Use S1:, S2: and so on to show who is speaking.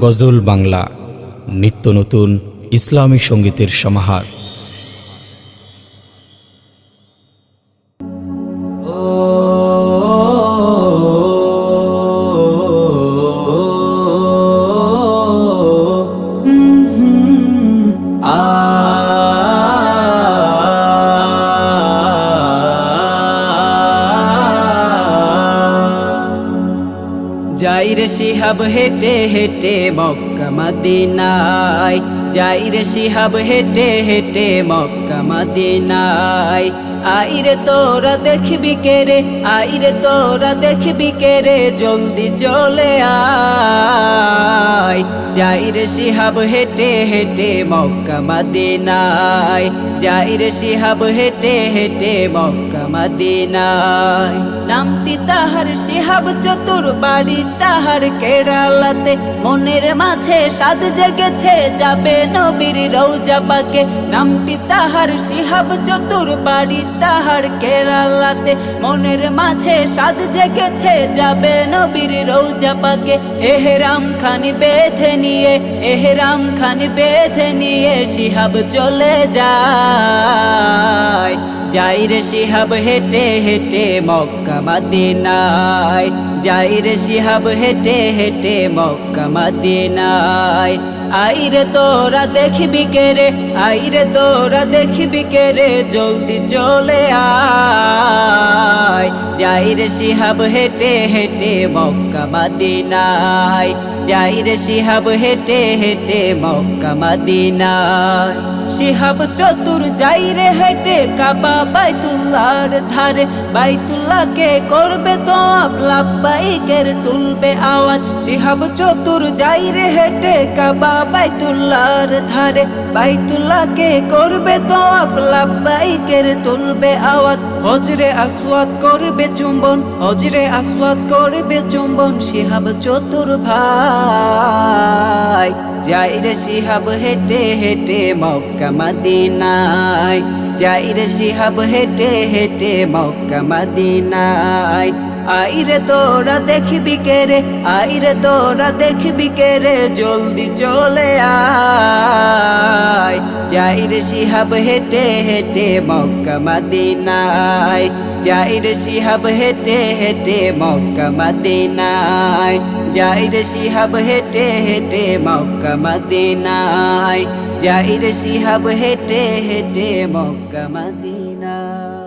S1: গজল বাংলা নিত্য নতুন ইসলামী সঙ্গীতের সমাহার।
S2: যাই রে শিহাব হেটে হেটে মক্কা মদিনায়। যাই রে শিহাব, হেটে হেটে মক্কা মদিনায়। আইরে তোরা দেখবি কে রে আইরে তোরা দেখবি কে রে, জলদি চলে আয়। যাই রে শিহাব, হেটে হেটে মক্কা মদিনায়। যাই রে শিহাব, হেটে হেটে মক্কা মদিনায়। নামটি তাহার শিহাব চতুর বাড়ি, তাহার কেরালাতে। মনের মাঝে সাদ জেগেছে, যাবে নবীর রৌজা পাকে। নামটি তাহার শিহাব চতুর বাড়ি। তাহার কেরালাতে মনের মাঝে সাদ জেগেছে। যাবে নবীর রৌজা পাকে। এহেরাম খান বেঁধে নিয়ে, এহেরাম খান বেঁধে নিয়ে সিহাব চলে যায়। যাই রে শিহাব, হেটে হেটে মক্কা মদিনায়। যাই রে শিহাব, হেটে হেটে মক্কা মদিনায়। আইরে তোরা দেখবি কে রে আইরে তোরা দেখবি কে রে, জলদি চলে আয়। যাই রে শিহাব, হেটে হেটে মক্কা মদিনায়। যাই রে শিহাব, হেটে হেটে মক্কা মদিনায়। শিহাব চতুর যাই রে হেটে কাবা বাইতুল্লাহর ধারে, বাইতুল্লাহকে করবে তো লাব্বাইকের তুলবে আওয়াজ। শিহাব চতুর যাই রে হেটে কাবা বাইতুল্লাহর ধারে, বাইতুল্লাহকে করবে তো লাব্বাইকের তুলবে আওয়াজ। হজরে আসওয়াদ করবে চুম্বন, হজরে আসওয়াদ করবে চুম্বন, শিহাব চতুর ভাই। যাই রে শিহাব হেটে হেটে মক্কা, মদিনায়। যাই রে শিহাব হেটে হেটে মক্কা মাদিনাই আইরে তোরা দেখবি কে রে, আইরে তোরা দেখবি কে রে, জলদি চলে আয়। যাই রে শিহাব হেটে হেটে মক্কা মদিনায় যাই রে শিহাব হেটে হেটে মক্কা মদিনায় যাই রে শিহাব হেটে হেটে মক্কা মদিনায় যাই রে শিহাব হেটে হেটে মক্কা মদিনায়